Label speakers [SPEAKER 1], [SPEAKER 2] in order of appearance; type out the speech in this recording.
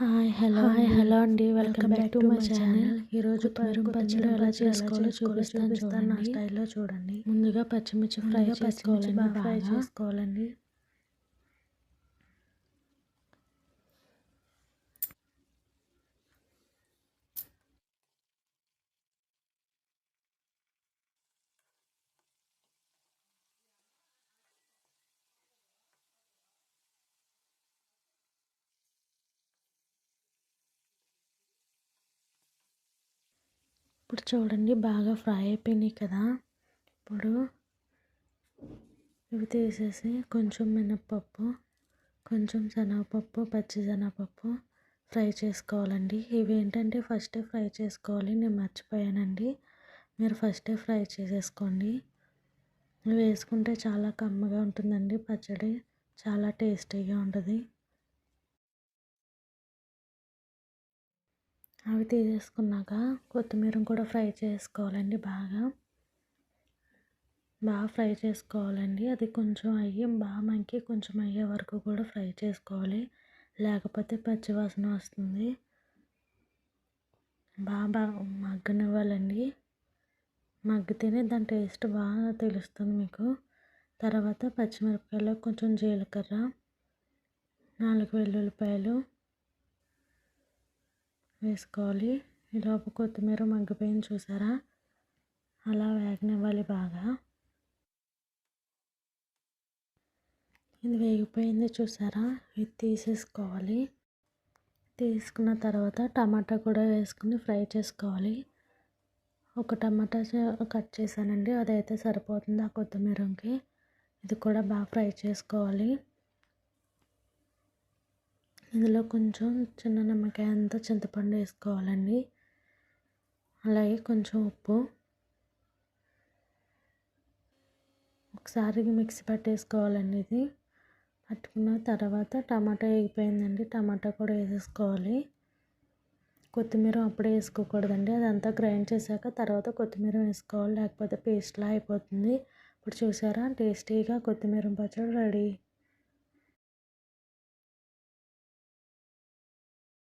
[SPEAKER 1] Hi hello. Hi hello అండి. Welcome back to my channel. ఈరోజు పరుపు పచ్చడి ఎలా చేసుకోవాలో చూపిస్తాను చూపిస్తాను నా స్టైల్లో చూడండి. ముందుగా పచ్చిమిర్చి ఫ్రై చేసుకోవాలండి బాగా ఫ్రై చేసుకోవాలండి. ఇప్పుడు చూడండి బాగా ఫ్రై అయిపోయినాయి కదా. ఇప్పుడు ఇవి తీసేసి కొంచెం మినప్పప్పు కొంచెం శనగపప్పు పచ్చి శనగపప్పు ఫ్రై చేసుకోవాలండి. ఇవి ఏంటంటే ఫస్టే ఫ్రై చేసుకోవాలి. నేను మర్చిపోయానండి. మీరు ఫస్టే ఫ్రై చేసేసుకోండి. వేసుకుంటే చాలా కమ్మగా ఉంటుందండి. పచ్చడి చాలా టేస్టీగా ఉంటుంది. అవి తీసేసుకున్నాక కొత్తిమీర కూడా ఫ్రై చేసుకోవాలండి బాగా. బాగా ఫ్రై చేసుకోవాలండి. అది కొంచెం అయ్యి బాగా మనకి కొంచెం అయ్యే వరకు కూడా ఫ్రై చేసుకోవాలి. లేకపోతే పచ్చివాసన వస్తుంది. బాగా బాగా మగ్గనివ్వాలండి. మగ్గితేనే దాని టేస్ట్ బాగా తెలుస్తుంది మీకు. తర్వాత పచ్చిమిరపకాయలు కొంచెం జీలకర్ర నాలుగు వెల్లుల్లిపాయలు వేసుకోవాలి. ఈలోపు కొత్తిమీర మగ్గిపోయింది చూసారా? అలా వేగనివ్వాలి బాగా. ఇది వేగిపోయింది చూసారా? ఇది తీసేసుకోవాలి. తీసుకున్న తర్వాత టమాటా కూడా వేసుకుని ఫ్రై చేసుకోవాలి. ఒక టమాటా కట్ చేశానండి. అదైతే సరిపోతుంది ఆ కొత్తిమీరకి. ఇది కూడా బాగా ఫ్రై చేసుకోవాలి. ఇందులో కొంచెం చిన్న నిమ్మకాయ అంత చింతపండు వేసుకోవాలండి. అలాగే కొంచెం ఉప్పు. ఒకసారి మిక్సీ పట్టేసుకోవాలండి ఇది. పట్టుకున్న తర్వాత టమాటా వేగిపోయిందండి. టమాటా కూడా వేసేసుకోవాలి. కొత్తిమీర అప్పుడే వేసుకోకూడదండి. అదంతా గ్రైండ్ చేశాక తర్వాత కొత్తిమీర వేసుకోవాలి. లేకపోతే పేస్ట్లా అయిపోతుంది. ఇప్పుడు చూసారా? టేస్టీగా కొత్తిమీర పచ్చడి రెడీ.